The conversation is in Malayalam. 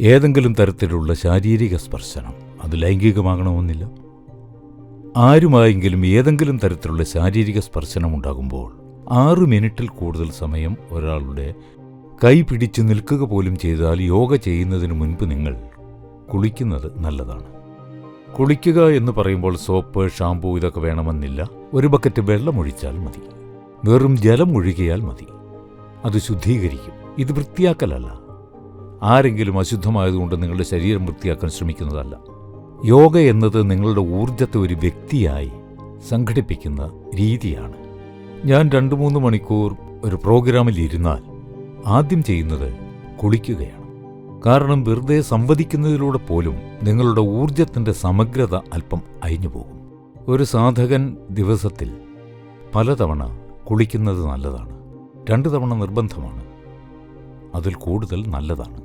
ഏതെങ്കിലും തരത്തിലുള്ള ശാരീരിക സ്പർശനം അത് ലൈംഗികമാകണമെന്നില്ല. ആരുമായെങ്കിലും ഏതെങ്കിലും തരത്തിലുള്ള ശാരീരിക സ്പർശനം ഉണ്ടാകുമ്പോൾ ആറ് മിനിറ്റിൽ കൂടുതൽ സമയം ഒരാളുടെ കൈ പിടിച്ചു നിൽക്കുക പോലും ചെയ്താൽ യോഗ ചെയ്യുന്നതിന് മുൻപ് നിങ്ങൾ കുളിക്കുന്നത് നല്ലതാണ്. കുളിക്കുക എന്ന് പറയുമ്പോൾ സോപ്പ് ഷാമ്പൂ ഇതൊക്കെ വേണമെന്നില്ല. ഒരു ബക്കറ്റ് വെള്ളം ഒഴിച്ചാൽ മതി. വെറും ജലം ഒഴുകിയാൽ മതി. അത് ശുദ്ധീകരിക്കും. ഇത് വൃത്തിയാക്കലല്ല. ആരെങ്കിലും അശുദ്ധമായതുകൊണ്ട് നിങ്ങളുടെ ശരീരം വൃത്തിയാക്കാൻ ശ്രമിക്കുന്നതല്ല. യോഗ എന്നത് നിങ്ങളുടെ ഊർജത്തെ ഒരു വ്യക്തിയായി സംഘടിപ്പിക്കുന്ന രീതിയാണ്. ഞാൻ രണ്ട് മൂന്ന് മണിക്കൂർ ഒരു പ്രോഗ്രാമിൽ ഇരുന്നാൽ ആദ്യം ചെയ്യുന്നത് കുളിക്കുകയാണ്. കാരണം വെറുതെ സംവദിക്കുന്നതിലൂടെ പോലും നിങ്ങളുടെ ഊർജത്തിന്റെ സമഗ്രത അല്പം അയഞ്ഞുപോകും ഒരു സാധകൻ ദിവസത്തിൽ പലതവണ കുളിക്കുന്നത് നല്ലതാണ്. രണ്ട് തവണ നിർബന്ധമാണ്. അതിൽ കൂടുതൽ നല്ലതാണ്.